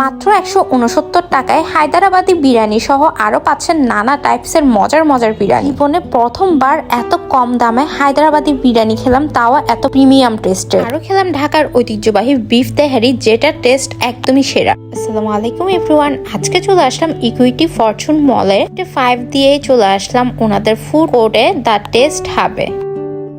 মাত্র একশো উনসত্তর টাকায় হায়দ্রাবাদি বিরিয়ানি সহ আরও পাচ্ছেন নানা টাইপসের মজার মজার বিরিয়ানি। জীবনে প্রথমবার এত কম দামে হায়দ্রাবাদি বিরিয়ানি খেলাম তাও এত প্রিমিয়াম টেস্টের আরও খেলাম ঢাকার ঐতিহ্যবাহী বিফ তেহারি যেটা টেস্ট একদমই সেরা। আসসালামু আলাইকুম এভরিওয়ান আজকে চলে আসলাম ইকুইটি ফরচুন মলে ফাইভ দিয়ে চলে আসলাম ওনাদের ফুড কোর্টে দ্য টেস্ট হাবে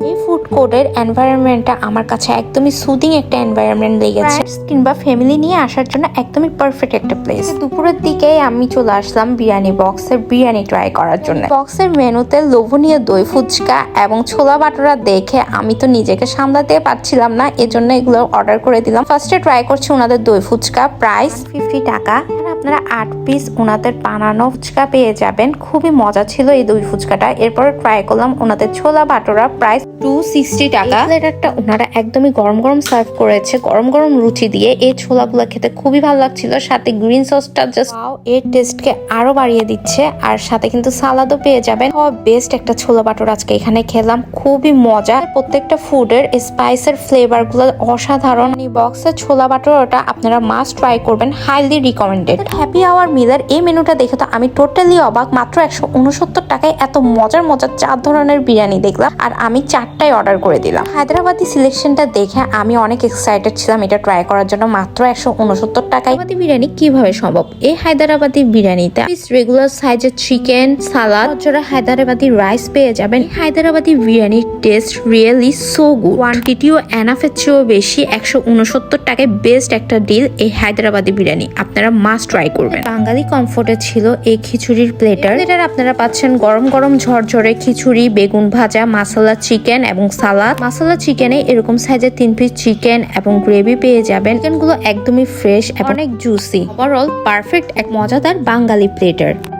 এই ফুড কোর্টের এনভায়রনমেন্টটা আমার কাছে একদমই সুদিং একটা এনভায়রনমেন্ট লেগেছে কিংবা ফ্যামিলি নিয়ে আসার জন্য একদমই পারফেক্ট একটা প্লেস দুপুরের দিকে আমি চলে আসলাম বিরিয়ানি বক্সের বিরিয়ানি ট্রাই করার জন্য। বক্সের মেনুতে লোভনীয় দই ফুচকা এবং ছোলা বাটোরা দেখে আমি তো নিজেকে সামলাতে পারছিলাম না এজন্য এগুলো অর্ডার করে দিলাম। ফার্স্টে ট্রাই করছি ওনাদের দই ফুচকা প্রাইস ফিফটি টাকা। আপনারা আট পিস ওনাদের বানানো ফুচকা পেয়ে যাবেন। খুবই মজা ছিল এই দই ফুচকাটা। এরপরে ট্রাই করলাম ওনাদের ছোলা বাটোরা প্রাইস টু সিক্সটি টাকা। প্লেটারটা ওনারা একদমই গরম গরম সার্ভ করেছে গরম গরম রুচি দিয়ে। এই ছোলাগুলো খেতে খুবই ভালো লাগছিল। সাথে গ্রিন সসটা জাস্ট এর টেস্টকে আরও বাড়িয়ে দিচ্ছে। আর সাথে কিন্তু সালাদও পেয়ে যাবেন। বেস্ট একটা ছোলা বাটোর আজকে এখানে খেলাম। খুবই মজা। প্রত্যেকটা ফুডের স্পাইসের ফ্লেভারগুলো অসাধারণ। বক্সের ছোলা বাটোরটা আপনারা মাস্ট ট্রাই করবেন। হাইলি রিকমেন্ডেড হ্যাপি আওয়ার মিলের এই মেনুটা দেখে তো আমি টোটালি অবাক। মাত্র একশো উনসত্তর টাকায় এত মজার মজার চার ধরনের বিরিয়ানি দেখলাম। আর আমি চারটাই অর্ডার করে দিলাম। হায়দ্রাবাদি সিলেকশনটা দেখে আমি অনেক এক্সাইটেড ছিলাম এটা ট্রাই করার জন্য মাত্র একশো উনসত্তর টাকায়। বিরিয়ানি কীভাবে সম্ভব? এই হায়দ্রাবাদি বিরিয়ানিতে রেগুলার সাইজের চিকেন সালাদ জোড়া হায়দ্রাবাদি রাইস পেয়ে যাবেন। হায়দ্রাবাদি বিরিয়ানির টেস্ট রিয়েলি সো গুড কোয়ান্টিটিও এনাফের চেয়েও বেশি একশো উনসত্তর টাকায় বেস্ট একটা ডিল এই হায়দ্রাবাদি বিরিয়ানি। আপনারা মাস্ট ট্রাই করবেন। বাঙালি কমফোর্টে ছিল এই খিচুড়ির প্লেটার প্লেটার আপনারা পাচ্ছেন গরম গরম ঝরঝরে খিচুড়ি বেগুন ভাজা মাসালা চিকেন এবং সালাদ। মাসালা চিকেনে এরকম সাইজের তিন পিস চিকেন এবং গ্রেভি পেয়ে যাবেন। চিকেনগুলো একদমই ফ্রেশ এবং অনেক জুসি ওভারঅল পারফেক্ট এক মজাদার বাঙালি প্লেটার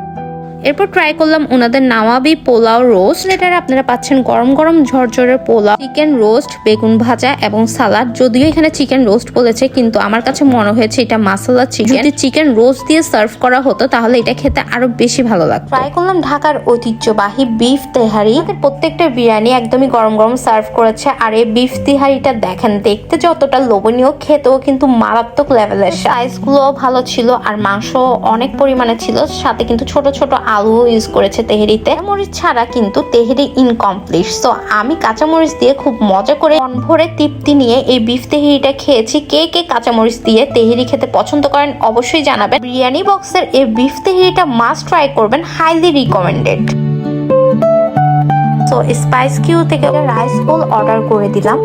এরপর ট্রাই করলাম ওনাদের নামাবি পোলাও রোস্ট এটার আপনারা পাচ্ছেন গরম গরম ঝরঝরে পোলাও চিকেন রোস্ট বেগুন ভাজা এবং সালাদ যদিও এখানে চিকেন রোস্ট বলেছে, কিন্তু আমার কাছে মনে হয়েছে এটা মাসালা চিকেন যদি চিকেন রোস্ট দিয়ে সার্ভ করা হতো, তাহলে এটা খেতে আরও বেশি ভালো লাগতো। ট্রাই করলাম ঢাকার ঐতিহ্যবাহী বিফ তেহারি। প্রত্যেকটা বিরিয়ানি একদমই গরম গরম সার্ভ করেছে, আর এই বিফ তেহারিটা দেখেন, দেখতে যতটা লোভনীয়, খেতেও কিন্তু মারাত্মক লেভেলের সাইজগুলো ভালো ছিল, আর মাংস অনেক পরিমাণে ছিল, সাথে কিন্তু ছোট ছোট আলু ইউজ করেছে তেহেরিতে। মরিচ ছাড়া কিন্তু তেহেরি ইনকমপ্লিট সো আমি কাঁচামরিচ দিয়ে খুব মজা করে মন ভরে তৃপ্তি নিয়ে এই বিফ তেহেরিটা খেয়েছি। কে কে কাঁচামরিচ দিয়ে তেহেরি খেতে পছন্দ করেন অবশ্যই জানাবেন। বিরিয়ানি বক্সের এই বিফ তেহেরিটা মাস্ট ট্রাই করবেন হাইলি রিকমেন্ডেড তো স্পাইস কিউ থেকে রাইস বোল অর্ডার করে দিলাম।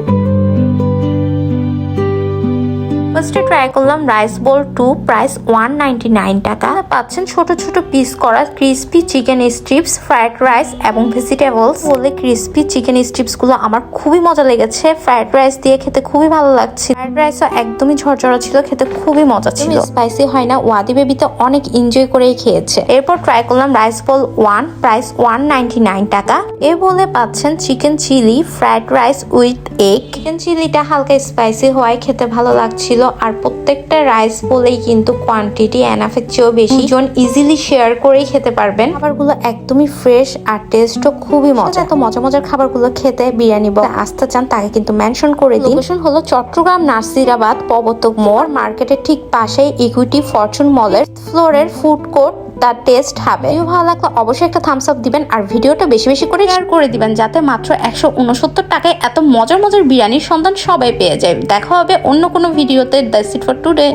ফার্স্টে ট্রাই করলাম rice bowl two price one টাকা। পাচ্ছেন ছোট ছোট পিস করা crispy chicken strips fried rice এবং ভেজিটেবলস বলে ক্রিস্পি চিকেন স্ট্রিপসগুলো আমার খুবই মজা লেগেছে। ফ্রাইড রাইস দিয়ে খেতে খুবই ভালো লাগছে। ফ্রাইড রাইসও একদমই ঝরঝরা ছিল খেতে খুবই মজা ছিল। স্পাইসি হয় না ওয়াদি বেবিতে অনেক এনজয় করেই খেয়েছে। এরপর ট্রাই করলাম rice bowl one price one টাকা। এ বলে পাচ্ছেন chicken chilli fried rice with egg chicken চিলিটা হালকা স্পাইসি হওয়ায় খেতে ভালো লাগছিল। আর প্রত্যেকটা রাইস বলেই কিন্তু কোয়ান্টিটি এনাফের চেয়েও বেশি। জন ইজিলি শেয়ার করেই খেতে পারবেন। খাবারগুলো একদমই ফ্রেশ আর টেস্টও খুবই মজা এত মজা মজার খাবারগুলো খেতে বিরিয়ানি বা আসতে চান তাকে কিন্তু মেনশন করে দিন। লোকেশন হলো চট্টগ্রাম নার্সিরাবাদ পবতক মোড় মার্কেটের ঠিক পাশেই ইকুইটি ফরচুন মলের ফ্লোরের ফুড কোর্ট তার টেস্ট হবে। ভিডিও ভালো লাগলে অবশ্যই একটা থামস আপ দিবেন আর ভিডিওটা বেশি বেশি করে শেয়ার করে দিবেন যাতে মাত্র একশো উনসত্তর টাকায় এত মজার মজার বিরিয়ানির সন্ধান সবাই পেয়ে যায়। দেখা হবে অন্য কোনো ভিডিওতে দ্য সিট ফর টুডে